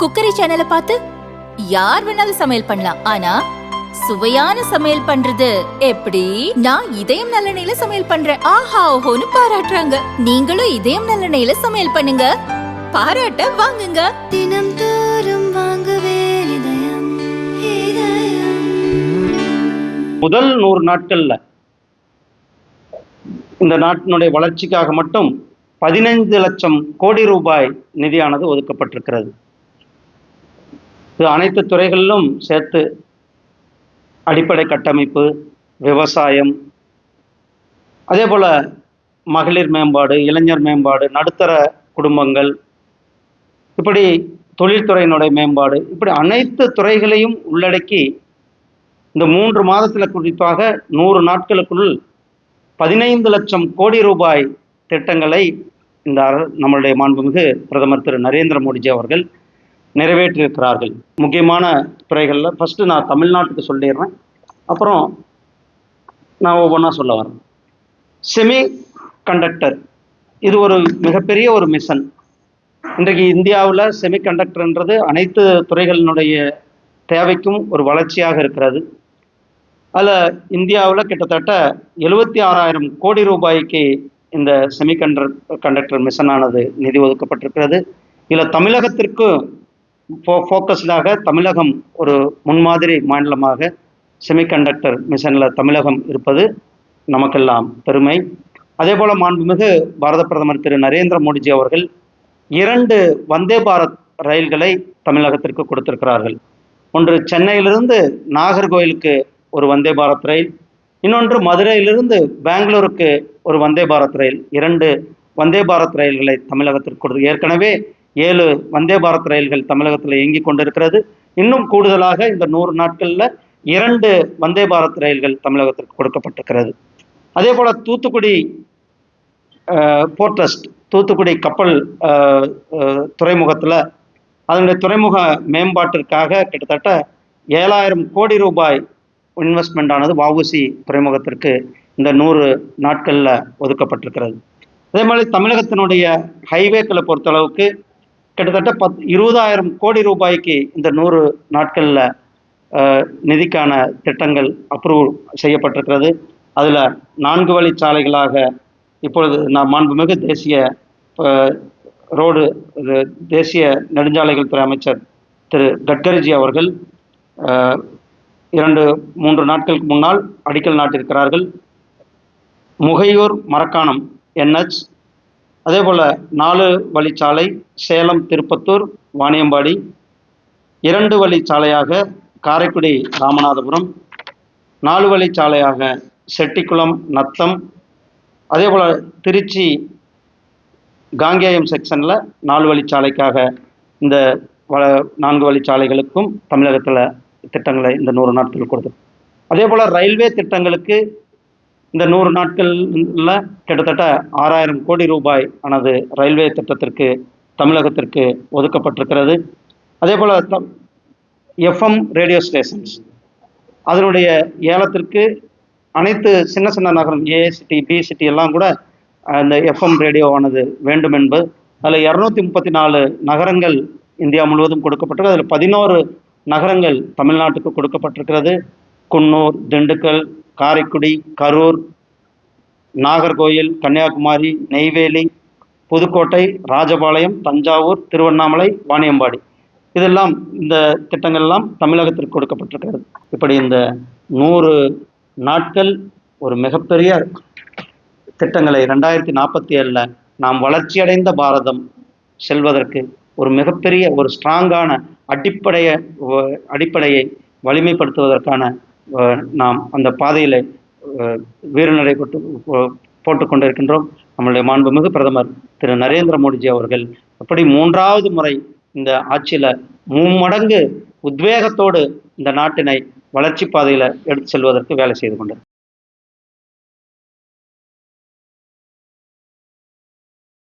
Cookery சேனலை பார்த்து யார் வேணாலும் சமையல் பண்ணலாம். ஆனா சுவையான சமையல் பண்றது எப்படி? நான் இதயம் நல்லெண்ணெயில சமையல் பண்றேன். ஆஹா ஓஹோன்னு பாராட்டுறாங்க. நீங்களும் இதயம் நல்லெண்ணெயில சமையல் பண்ணுங்க. பாராட்ட வாங்குங்க. தினம் தோறும் வாங்குவே இதயம் இதயம். முதல் நூறு நாட்கள்ல இந்த நாட்டினுடைய வளர்ச்சிக்காக மட்டும் பதினைந்து லட்சம் கோடி ரூபாய் நிதியானது ஒதுக்கப்பட்டிருக்கிறது. இது அனைத்து துறைகளிலும் சேர்த்து அடிப்படை கட்டமைப்பு விவசாயம் அதே போல மகளிர் மேம்பாடு இளைஞர் மேம்பாடு நடுத்தர குடும்பங்கள் இப்படி தொழில்துறையினுடைய மேம்பாடு இப்படி அனைத்து துறைகளையும் உள்ளடக்கி இந்த மூன்று மாதத்தில் குறிப்பாக நூறு நாட்களுக்குள் பதினைந்து லட்சம் கோடி ரூபாய் திட்டங்களை இந்த நம்மளுடைய மாண்புமிகு பிரதமர் திரு நரேந்திர மோடிஜி அவர்கள் நிறைவேற்றியிருக்கிறார்கள். முக்கியமான துறைகளில் ஃபஸ்ட்டு நான் தமிழ்நாட்டுக்கு சொல்லிடுறேன். அப்புறம் நான் ஒவ்வொன்றா சொல்ல வரேன். செமி கண்டக்டர் இது ஒரு மிகப்பெரிய ஒரு மிஷன் இன்றைக்கு இந்தியாவில் செமிகண்டக்டர்ன்றது அனைத்து துறைகளினுடைய தேவைக்கும் ஒரு வளர்ச்சியாக இருக்கிறது. அதில் இந்தியாவில் கிட்டத்தட்ட எழுபத்தி ஆறாயிரம் கோடி ரூபாய்க்கு இந்த செமிகண்டர் கண்டக்டர் மிஷனானது நிதி ஒதுக்கப்பட்டிருக்கிறது. இதில் தமிழகத்திற்கும் ஃபோ ஃபோக்கஸ்டாக தமிழகம் ஒரு முன்மாதிரி மாநிலமாக செமிகண்டக்டர் மிஷனில் தமிழகம் இருப்பது நமக்கெல்லாம் பெருமை. அதேபோல மாண்புமிகு பாரத பிரதமர் திரு நரேந்திர மோடிஜி அவர்கள் இரண்டு வந்தே பாரத் ரயில்களை தமிழகத்திற்கு கொடுத்திருக்கிறார்கள். ஒன்று சென்னையிலிருந்து நாகர்கோயிலுக்கு ஒரு வந்தே பாரத் ரயில் இன்னொன்று மதுரையிலிருந்து பெங்களூருக்கு ஒரு வந்தே பாரத் ரயில். இரண்டு வந்தே பாரத் ரயில்களை தமிழகத்திற்கு கொடுத்து ஏற்கனவே ஏழு வந்தே பாரத் ரயில்கள் தமிழகத்தில் இயங்கிக் கொண்டிருக்கிறது. இன்னும் கூடுதலாக இந்த நூறு நாட்களில் இரண்டு வந்தே பாரத் ரயில்கள் தமிழகத்திற்கு கொடுக்கப்பட்டிருக்கிறது. அதே போல தூத்துக்குடி போர்ட்ரஸ்ட் தூத்துக்குடி கப்பல் துறைமுகத்தில் அதனுடைய துறைமுக மேம்பாட்டிற்காக கிட்டத்தட்ட ஏழாயிரம் கோடி ரூபாய் இன்வெஸ்ட்மெண்ட் ஆனது வவுசி துறைமுகத்திற்கு இந்த நூறு நாட்களில் ஒதுக்கப்பட்டிருக்கிறது. அதே மாதிரி தமிழகத்தினுடைய ஹைவேக்களை பொறுத்தளவுக்கு கிட்டத்தட்ட பத் இருபதாயிரம் கோடி ரூபாய்க்கு இந்த நூறு நாட்களில் நிதிக்கான திட்டங்கள் அப்ரூவ் செய்யப்பட்டிருக்கிறது. அதில் நான்கு வழிச்சாலைகளாக இப்பொழுது நான் மாண்புமிகு தேசிய ரோடு இது தேசிய நெடுஞ்சாலைகள் துறை அமைச்சர் திரு கட்கரிஜி அவர்கள் இரண்டு மூன்று நாட்களுக்கு முன்னால் அடிக்கல் நாட்டிருக்கிறார்கள் முகையூர் மரக்காணம் என்ஹெச் அதே போல் நாலு வழிச்சாலை சேலம் திருப்பத்தூர் வாணியம்பாடி. இரண்டு வழிச்சாலையாக காரைக்குடி ராமநாதபுரம். நாலு வழிச்சாலையாக செட்டிக்குளம் நத்தம். அதே போல் திருச்சி காங்கேயம் செக்ஷனில் நாலு வழிச்சாலைக்காக இந்த வ நான்கு வழிச்சாலைகளுக்கும் தமிழகத்தில் திட்டங்களை இந்த நூறு நாட்கள் கொடுத்து. அதே போல் ரயில்வே திட்டங்களுக்கு இந்த நூறு நாட்களில் கிட்டத்தட்ட ஆறாயிரம் கோடி ரூபாய் ஆனது ரயில்வே திட்டத்திற்கு தமிழகத்திற்கு ஒதுக்கப்பட்டிருக்கிறது. அதே போல் எஃப்எம் ரேடியோ ஸ்டேஷன்ஸ். அதனுடைய ஏலத்திற்கு அனைத்து சின்ன சின்ன நகரம் ஏ சிட்டி பி சிட்டி எல்லாம் கூட அந்த எஃப்எம் ரேடியோவானது வேண்டும் என்பது அதில் இரநூத்தி முப்பத்தி நாலு நகரங்கள் இந்தியா முழுவதும் கொடுக்கப்பட்டிருக்கு. அதில் பதினோரு நகரங்கள் தமிழ்நாட்டுக்கு கொடுக்கப்பட்டிருக்கிறது. குன்னூர் திண்டுக்கல் காரைக்குடி கரூர் நாகர்கோயில் கன்னியாகுமரி நெய்வேலி புதுக்கோட்டை ராஜபாளையம் தஞ்சாவூர் திருவண்ணாமலை வாணியம்பாடி. இதெல்லாம் இந்த திட்டங்கள் எல்லாம் தமிழகத்திற்கு கொடுக்கப்பட்டிருக்கிறது. இப்படி இந்த நூறு நாட்கள் ஒரு மிகப்பெரிய திட்டங்களை ரெண்டாயிரத்தி நாற்பத்தி ஏழில் நாம் வளர்ச்சியடைந்த பாரதம் செல்வதற்கு ஒரு மிகப்பெரிய ஒரு ஸ்ட்ராங்கான அடிப்படைய அடிப்படையை வலிமைப்படுத்துவதற்கான நாம் அந்த பாதையில் வீரநடை போட்டு போ- போட்டுக் கொண்டிருக்கின்றோம். நம்மளுடைய மாண்புமிகு பிரதமர் திரு. நரேந்திர மோடிஜி அவர்கள் அப்படி மூன்றாவது முறை இந்த ஆட்சியில மும்மடங்கு உத்வேகத்தோடு இந்த நாட்டினை வளர்ச்சி பாதையில எடுத்து செல்வதற்கு வேலை செய்து கொண்டிருக்கிறார்.